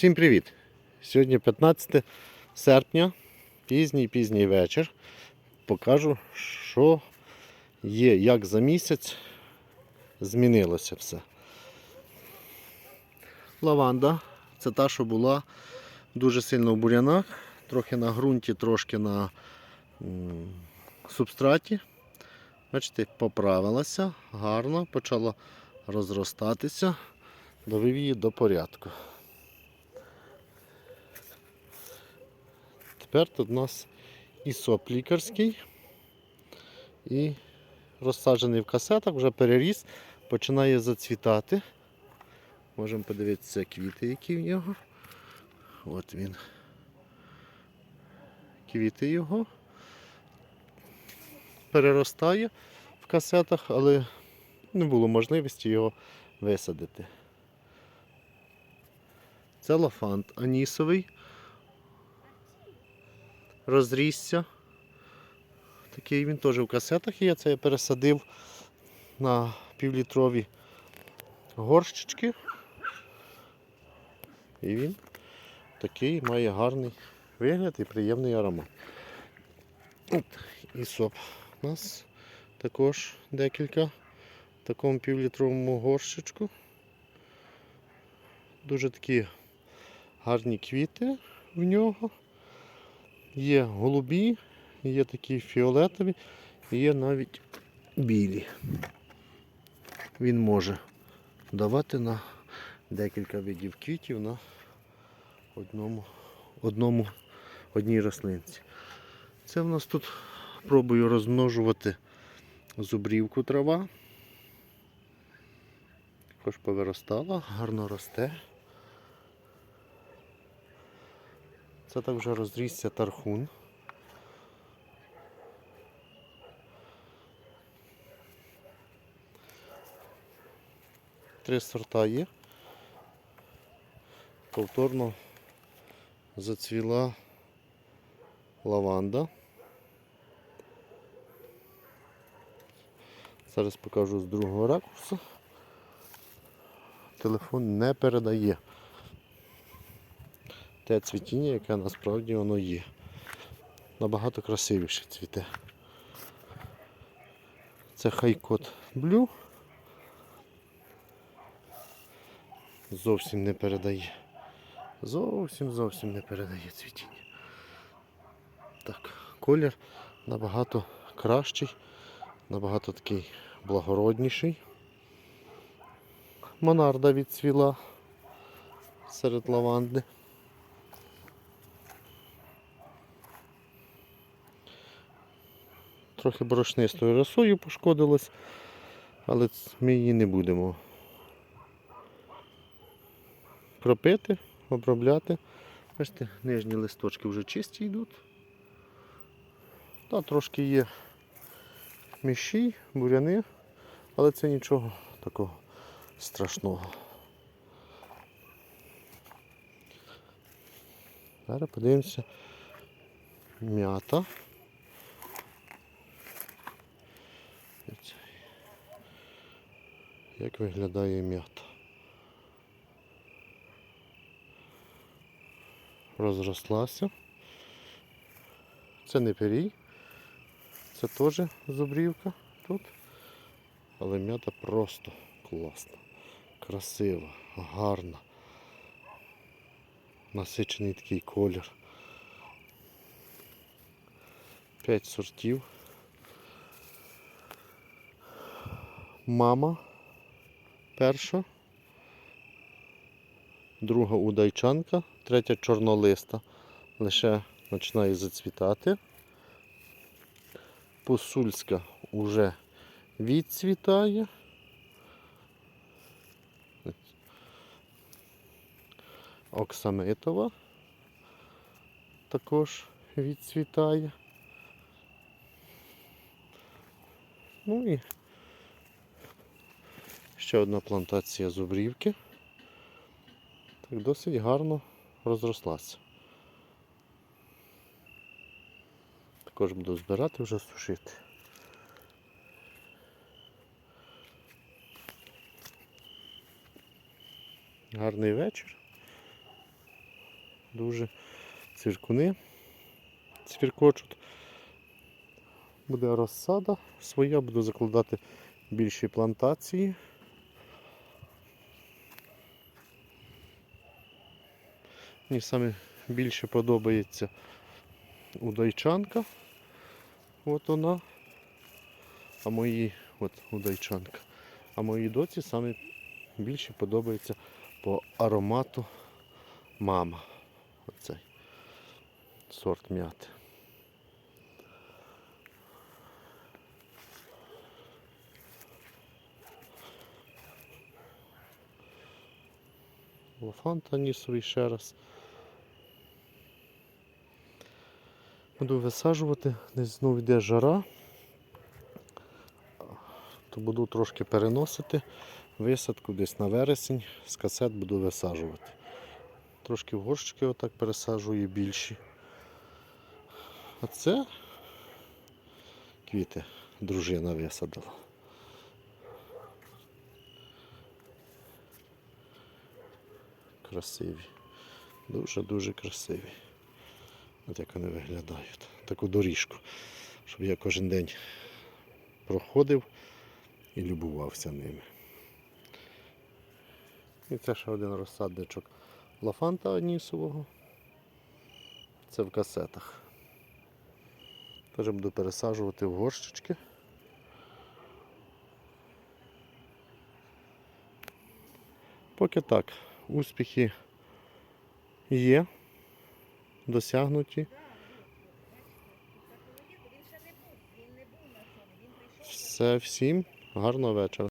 Всім привіт! Сьогодні 15 серпня, пізній пізній вечір. Покажу, що є, як за місяць змінилося все. Лаванда це та, що була дуже сильно в бурянах, трохи на ґрунті, трошки на субстраті. Бачите, поправилася гарно, почала розростатися, довів її до порядку. Тепер тут у нас і соп лікарський, і розсаджений в касетах, вже переріс, починає зацвітати. Можемо подивитися квіти, які в нього. От він. Квіти його. Переростає в касетах, але не було можливості його висадити. Це лафант анісовий розрісся. Такий він теж в касетах є. Це я пересадив на півлітрові горщички. І він такий має гарний вигляд і приємний аромат. От, і соп у нас також декілька в такому півлітровому горщичку. Дуже такі гарні квіти в нього. Є голубі, є такі фіолетові, є навіть білі. Він може давати на декілька видів квітів на одному, одному, одній рослинці. Це в нас тут пробую розмножувати зубрівку трава. Також повиростала, гарно росте. Це так вже розрісся тархун. Три сорта є. Повторно зацвіла лаванда. Зараз покажу з другого ракурсу. Телефон не передає те цвітіння, яке насправді воно є. Набагато красивіше цвіте. Це хайкот блю. Зовсім не передає. Зовсім зовсім не передає цвітіння. Так, колір набагато кращий, набагато такий благородніший. Монарда відцвіла серед лаванди. Трохи борошнистою росою пошкодилась, але ми її не будемо кропити, обробляти. Бачите, нижні листочки вже чисті йдуть. Та трошки є міші, буряни, але це нічого такого страшного. Зараз подивимося. М'ята. Як виглядає м'ята? Розрослася. Це не пирій, це теж зубрівка тут. Але м'ята просто класна, красива, гарна. Насичений такий колір. П'ять сортів. Мама перша, друга удайчанка, третя чорнолиста. Лише починає зацвітати. Посульська уже відцвітає. Оксамитова також відцвітає. Ну і ще одна плантація зубрівки. Так досить гарно розрослася. Також буду збирати вже сушити. Гарний вечір. дуже цвіркуни цвіркочуть. Буде розсада своя, буду закладати більші плантації. Мені саме більше подобається удайчанка. От вона. А мої, от удайчанка. А моїй доці саме більше подобається по аромату мама. Оцей сорт м'яти. Лофант анісовий ще раз. Буду висаджувати, десь знову йде жара, то буду трошки переносити висадку десь на вересень, з касет буду висаджувати. Трошки в горщики отак пересаджую більші. А це квіти дружина висадила. Красиві. Дуже-дуже красиві. От як вони виглядають. Таку доріжку, щоб я кожен день проходив і любувався ними. І це ще один розсадничок лафанта анісового. Це в касетах. Теж буду пересаджувати в горщички. Поки так, успіхи є, досягнуті. Все всім гарного вечора.